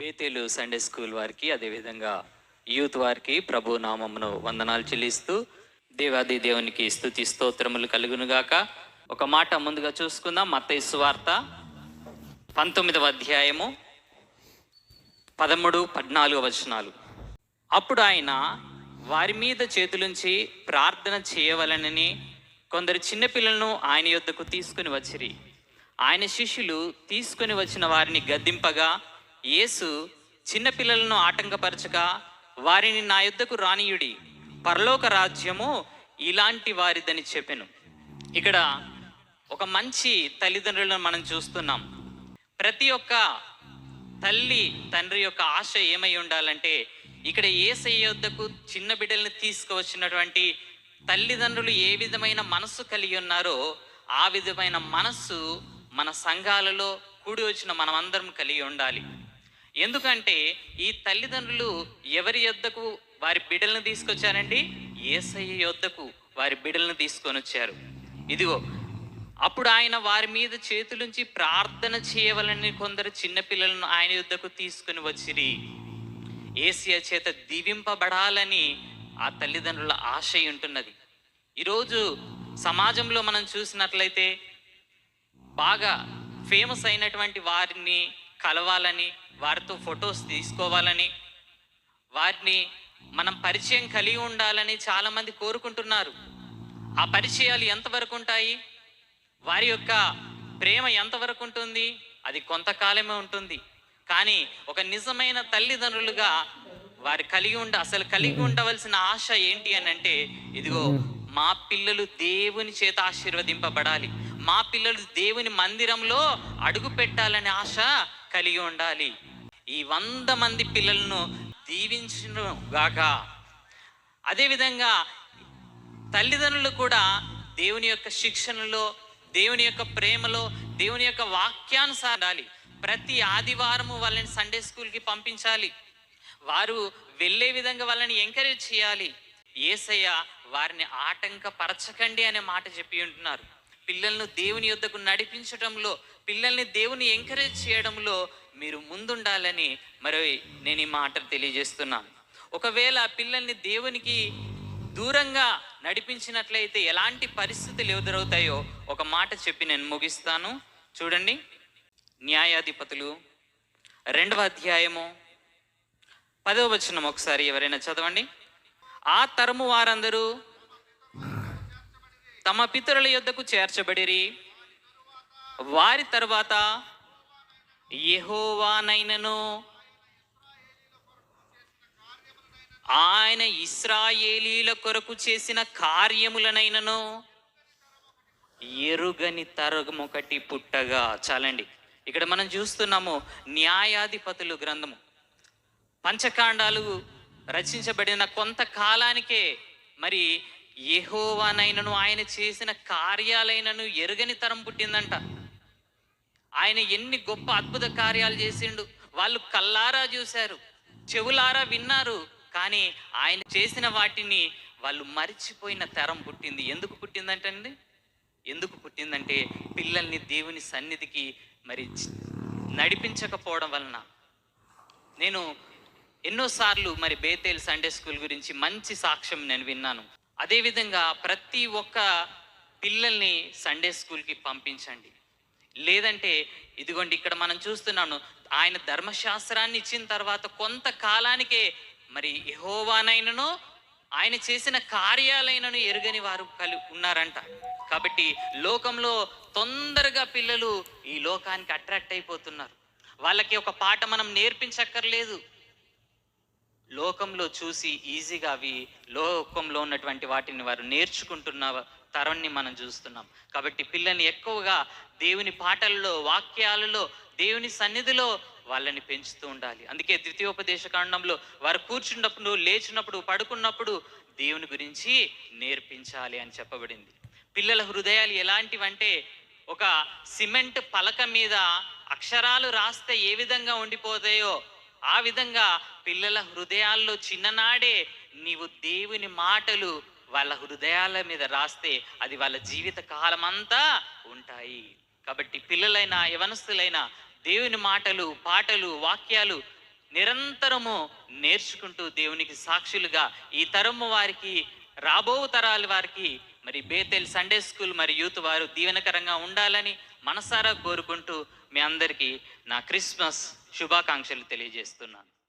బేతేలు Sunday school వారికి అదేవిధంగా youth వారికి ప్రభు నామమును వందనాలు చెల్లిస్తూ దేవాది దేవునికి స్థుతి స్తోత్రములు కలుగునుగాక. ఒక మాట ముందుగా చూసుకుందాం. మత్తయి సువార్త పంతొమ్మిదవ అధ్యాయము పదమూడు పద్నాలుగు వచనాలు. అప్పుడు ఆయన వారి మీద చేతులుంచి ప్రార్థన చేయవలనని కొందరు చిన్నపిల్లలను ఆయన యొద్దకు తీసుకుని వచ్చిరి. ఆయన శిష్యులు తీసుకుని వచ్చిన వారిని గద్దింపగా యేసు చిన్నపిల్లలను ఆటంకపరచగా వారిని నా యుద్ధకు రానియుడి. పరలోక రాజ్యము ఇలాంటి వారిదని చెప్పెను. ఇక్కడ ఒక మంచి తల్లిదండ్రులను మనం చూస్తున్నాం. ప్రతి ఒక్క తల్లి తండ్రి యొక్క ఆశ ఏమై ఉండాలంటే ఇక్కడ ఏసయ్య యొద్దకు చిన్న బిడ్డల్ని తీసుకువచ్చినటువంటి తల్లిదండ్రులు ఏ విధమైన మనస్సు కలిగి ఉన్నారో ఆ విధమైన మనస్సు మన సంఘాలలో కూడి వచ్చిన మనమందరం కలిగి ఉండాలి. ఎందుకంటే ఈ తల్లిదండ్రులు ఎవరి యొద్దకు వారి బిడ్డలను తీసుకొచ్చారండి? ఏసయ్య యొద్దకు వారి బిడ్డలను తీసుకొని వచ్చారు. ఇదిగో అప్పుడు ఆయన వారి మీద చేతులుంచి ప్రార్థన చేయవలని కొందరు చిన్నపిల్లలను ఆయన యుద్ధకు తీసుకుని వచ్చిరి. ఏసియా చేత దీవింపబడాలని ఆ తల్లిదండ్రుల ఆశ ఉంటున్నది. ఈరోజు సమాజంలో మనం చూసినట్లయితే బాగా ఫేమస్ అయినటువంటి వారిని కలవాలని వారితో ఫొటోస్ తీసుకోవాలని వారిని మనం పరిచయం కలిగి ఉండాలని చాలామంది కోరుకుంటున్నారు. ఆ పరిచయాలు ఎంతవరకు ఉంటాయి? వారి యొక్క ప్రేమ ఎంతవరకు ఉంటుంది? అది కొంతకాలమే ఉంటుంది. కానీ ఒక నిజమైన తల్లిదండ్రులుగా వారు కలిగి ఉండ అసలు కలిగి ఉండవలసిన ఆశ ఏంటి అని అంటే ఇదిగో మా పిల్లలు దేవుని చేత ఆశీర్వదింపబడాలి. మా పిల్లలు దేవుని మందిరంలో అడుగు పెట్టాలనే ఆశ కలిగి ఉండాలి. ఈ వంద మంది పిల్లలను దీవించును గాక. అదేవిధంగా తల్లిదండ్రులు కూడా దేవుని యొక్క శిక్షణలో దేవుని యొక్క ప్రేమలో దేవుని యొక్క వాక్యానుసారాలి. ప్రతి ఆదివారము వాళ్ళని సండే స్కూల్కి పంపించాలి. వారు వెళ్ళే విధంగా వాళ్ళని ఎంకరేజ్ చేయాలి. ఏసయ్య వారిని ఆటంకపరచకండి అనే మాట చెప్పి ఉంటున్నారు. పిల్లలను దేవుని యొద్దకు నడిపించడంలో పిల్లల్ని దేవుని ఎంకరేజ్ చేయడంలో మీరు ముందుండాలని మరి నేను ఈ మాట తెలియజేస్తున్నాను. ఒకవేళ పిల్లల్ని దేవునికి దూరంగా నడిపించినట్లయితే ఎలాంటి పరిస్థితులు ఎదురవుతాయో ఒక మాట చెప్పి నేను ముగిస్తాను. చూడండి. న్యాయాధిపతులు రెండవ అధ్యాయము పదవ వచనం ఒకసారి ఎవరైనా చదవండి. ఆ తరము వారందరూ తమ పితరుల యొద్దకు చేర్చబడిరి. వారి తర్వాత యహోవానైనను ఆయన ఇస్రాయేలీల కొరకు చేసిన కార్యములనైనను ఎరుగని తరగం ఒకటి పుట్టగా. చాలండి. ఇక్కడ మనం చూస్తున్నాము న్యాయాధిపతులు గ్రంథము. పంచకాండాలు రచించబడిన కొంతకాలానికే మరి యహోవానైనను ఆయన చేసిన కార్యాలైనను ఎరుగని తరం పుట్టిందంట. ఆయన ఎన్ని గొప్ప అద్భుత కార్యాలు చేసిండు. వాళ్ళు కల్లారా చూశారు చెవులారా విన్నారు. కానీ ఆయన చేసిన వాటిని వాళ్ళు మరిచిపోయిన తరం పుట్టింది. ఎందుకు పుట్టిందంటండి? ఎందుకు పుట్టిందంటే పిల్లల్ని దేవుని సన్నిధికి మరి నడిపించకపోవడం వలన. నేను ఎన్నోసార్లు మరి బేతేల్ సండే స్కూల్ గురించి మంచి సాక్ష్యం నేను విన్నాను. అదేవిధంగా ప్రతి ఒక్క పిల్లల్ని సండే స్కూల్కి పంపించండి. లేదంటే ఇదిగోండి ఇక్కడ మనం చూస్తున్నాను ఆయన ధర్మశాస్త్రాన్ని ఇచ్చిన తర్వాత కొంతకాలానికే మరి యహోవానైనను ఆయన చేసిన కార్యాలైనను ఎరుగని వారు కలి ఉన్నారంట. కాబట్టి లోకంలో తొందరగా పిల్లలు ఈ లోకానికి అట్రాక్ట్ అయిపోతున్నారు. వాళ్ళకి ఒక పాట మనం నేర్పించక్కర్లేదు. లోకంలో చూసి ఈజీగా అవి లోకంలో ఉన్నటువంటి వాటిని వారు నేర్చుకుంటున్న తరాన్ని మనం చూస్తున్నాం. కాబట్టి పిల్లల్ని ఎక్కువగా దేవుని పాటల్లో వాక్యాలలో దేవుని సన్నిధిలో వాళ్ళని పెంచుతూ ఉండాలి. అందుకే ద్వితీయోపదేశ కాండంలో వారు కూర్చున్నప్పుడు లేచినప్పుడు పడుకున్నప్పుడు దేవుని గురించి నేర్పించాలి అని చెప్పబడింది. పిల్లల హృదయాలు ఎలాంటివంటే ఒక సిమెంట్ పలక మీద అక్షరాలు రాస్తే ఏ విధంగా ఉండిపోతాయో ఆ విధంగా పిల్లల హృదయాల్లో చిన్ననాడే నీవు దేవుని మాటలు వాళ్ళ హృదయాల మీద రాస్తే అది వాళ్ళ జీవిత కాలమంతా ఉంటాయి. కాబట్టి పిల్లలైనా యవనస్తులైనా దేవుని మాటలు పాటలు వాక్యాలు నిరంతరము నేర్చుకుంటూ దేవునికి సాక్షులుగా ఈ తరము వారికి రాబో తరాల వారికి మరి బేతెల్ సండే స్కూల్ మరి యూత్ వారు దీవెనకరంగా ఉండాలని మనసారా కోరుకుంటూ మీ అందరికీ నా క్రిస్మస్ శుభాకాంక్షలు తెలియజేస్తున్నాను.